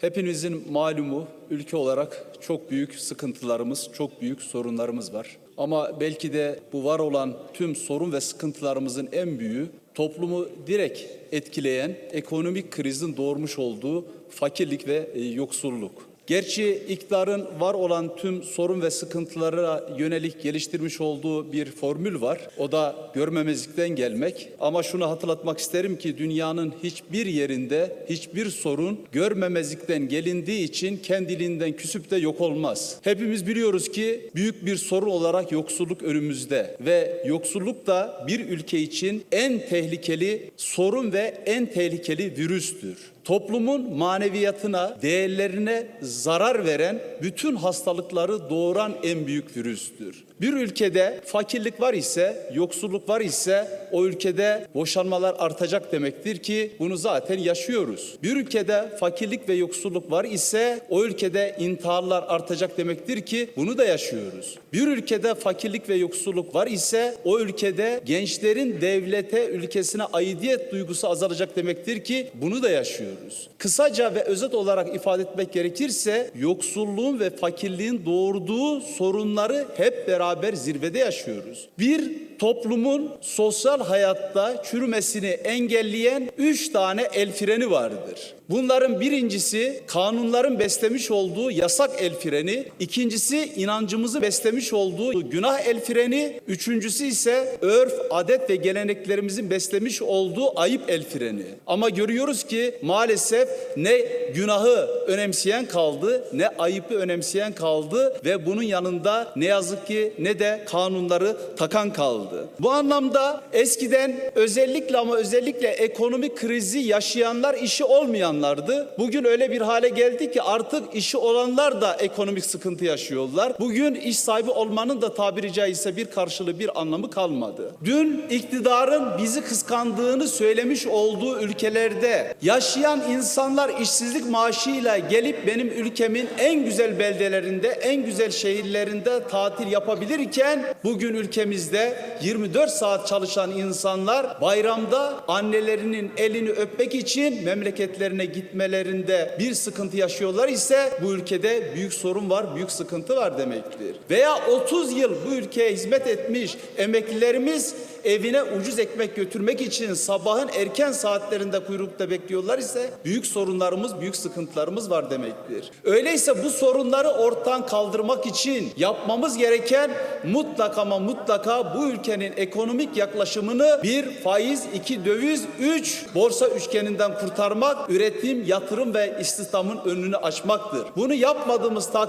Hepinizin malumu ülke olarak çok büyük sıkıntılarımız, çok büyük sorunlarımız var. Ama belki de bu var olan tüm sorun ve sıkıntılarımızın en büyüğü toplumu direkt etkileyen ekonomik krizin doğurmuş olduğu fakirlik ve e, yoksulluk. Gerçi iktidarın var olan tüm sorun ve sıkıntılara yönelik geliştirmiş olduğu bir formül var. O da görmemezlikten gelmek. Ama şunu hatırlatmak isterim ki dünyanın hiçbir yerinde hiçbir sorun görmemezlikten gelindiği için kendiliğinden küsüp de yok olmaz. Hepimiz biliyoruz ki büyük bir sorun olarak yoksulluk önümüzde ve yoksulluk da bir ülke için en tehlikeli sorun ve en tehlikeli virüstür toplumun maneviyatına, değerlerine zarar veren bütün hastalıkları doğuran en büyük virüstür. Bir ülkede fakirlik var ise, yoksulluk var ise o ülkede boşanmalar artacak demektir ki bunu zaten yaşıyoruz. Bir ülkede fakirlik ve yoksulluk var ise o ülkede intiharlar artacak demektir ki bunu da yaşıyoruz. Bir ülkede fakirlik ve yoksulluk var ise o ülkede gençlerin devlete, ülkesine aidiyet duygusu azalacak demektir ki bunu da yaşıyoruz. Kısaca ve özet olarak ifade etmek gerekirse yoksulluğun ve fakirliğin doğurduğu sorunları hep beraber zirvede yaşıyoruz. Bir toplumun sosyal hayatta çürümesini engelleyen üç tane el freni vardır. Bunların birincisi kanunların beslemiş olduğu yasak el freni, ikincisi inancımızı beslemiş olduğu günah el freni, üçüncüsü ise örf, adet ve geleneklerimizin beslemiş olduğu ayıp el freni. Ama görüyoruz ki maalesef ne günahı önemseyen kaldı, ne ayıpı önemseyen kaldı ve bunun yanında ne yazık ki ne de kanunları takan kaldı. Bu anlamda eskiden özellikle ama özellikle ekonomik krizi yaşayanlar işi olmayanlardı. Bugün öyle bir hale geldi ki artık işi olanlar da ekonomik sıkıntı yaşıyorlar. Bugün iş sahibi olmanın da tabiri caizse bir karşılığı bir anlamı kalmadı. Dün iktidarın bizi kıskandığını söylemiş olduğu ülkelerde yaşayan insanlar işsizlik maaşıyla gelip benim ülkemin en güzel beldelerinde, en güzel şehirlerinde tatil yapabilirken bugün ülkemizde 24 saat çalışan insanlar bayramda annelerinin elini öpmek için memleketlerine gitmelerinde bir sıkıntı yaşıyorlar ise bu ülkede büyük sorun var, büyük sıkıntı var demektir. Veya 30 yıl bu ülkeye hizmet etmiş emeklilerimiz evine ucuz ekmek götürmek için sabahın erken saatlerinde kuyrukta bekliyorlar ise büyük sorunlarımız, büyük sıkıntılarımız var demektir. Öyleyse bu sorunları ortadan kaldırmak için yapmamız gereken mutlaka ama mutlaka bu ülkenin ekonomik yaklaşımını bir faiz, iki döviz, üç borsa üçgeninden kurtarmak, üretim, yatırım ve istihdamın önünü açmaktır. Bunu yapmadığımız tak